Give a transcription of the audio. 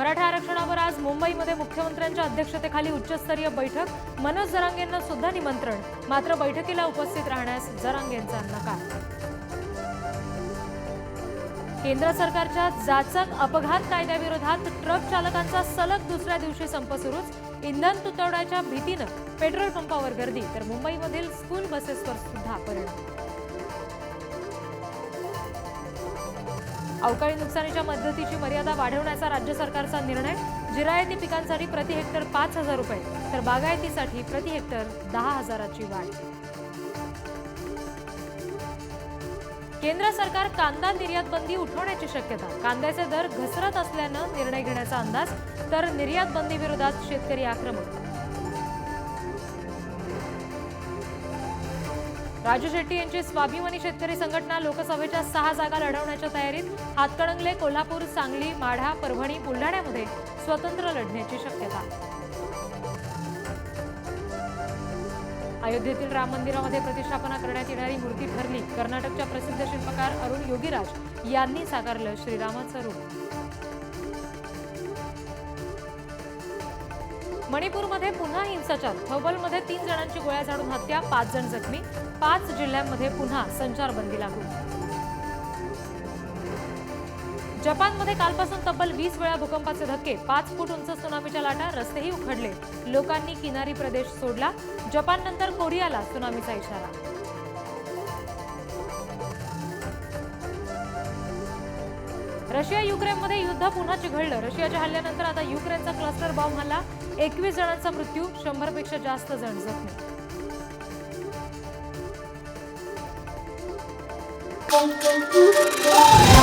मराठा आरक्षणावर आज मुंबईमध्ये मुख्यमंत्र्यांच्या अध्यक्षतेखाली उच्चस्तरीय बैठक. मनोज जरांगेंना सुद्धा निमंत्रण. मात्र बैठकीला उपस्थित राहण्यास जरांगेंचा नकार. केंद्र सरकारच्या जाचक अपघात कायद्याविरोधात ट्रक चालकांचा सलग दुसऱ्या दिवशी संप सुरूच. इंधन तुटवड्याच्या भीतीनं पेट्रोल पंपावर गर्दी तर मुंबईमधील स्कूल बसेसवर सुद्धा परिणाम अवकाळी नुकसानीच्या मदतीची मर्यादा वाढवण्याचा राज्य सरकारचा निर्णय. जिरायती पिकांसाठी प्रति हेक्टर पाच हजार रुपये तर बागायतीसाठी प्रति हेक्टर दहा हजाराची वाढ. केंद्र सरकार कांदा निर्यात बंदी उठवण्याची शक्यता. कांद्याचे दर घसरत असल्यानं निर्णय घेण्याचा अंदाज तर निर्यात बंदी विरोधात शेतकरी आक्रमक राजू शेट्टी यांची स्वाभिमानी शेतकरी संघटना लोकसभेच्या सहा जागा लढवण्याच्या तयारीत हातकणंगले कोल्हापूर सांगली माढा परभणी बुलढाण्यामध्ये स्वतंत्र लढण्याची शक्यता. अयोध्येतील राम मंदिरामध्ये प्रतिष्ठापना करण्यात येणारी मूर्ती ठरली कर्नाटकच्या प्रसिद्ध शिल्पकार अरुण योगीराज यांनी साकारलं श्रीरामाचं रूप. मणिपूरमध्ये पुन्हा हिंसाचार. थौबलमध्ये तीन जणांची गोळ्या झाडून हत्या पाच जण जखमी पाच जिल्ह्यांमध्ये पुन्हा संचारबंदी लागू. जपानमध्ये कालपासून तब्बल वीस वेळा भूकंपाचे धक्के पाच फूट उंच सुनामीच्या लाटा रस्तेही उखडले. लोकांनी किनारी प्रदेश सोडला. जपाननंतर कोरियाला सुनामीचा इशारा. रशिया युक्रेनमध्ये युद्ध पुन्हा चिघळलं रशियाच्या हल्ल्यानंतर आता युक्रेनचा क्लस्टर बॉम्ब हल्ला एकवीस जणांचा मृत्यू शंभरपेक्षा जास्त जण जखमी Thank you.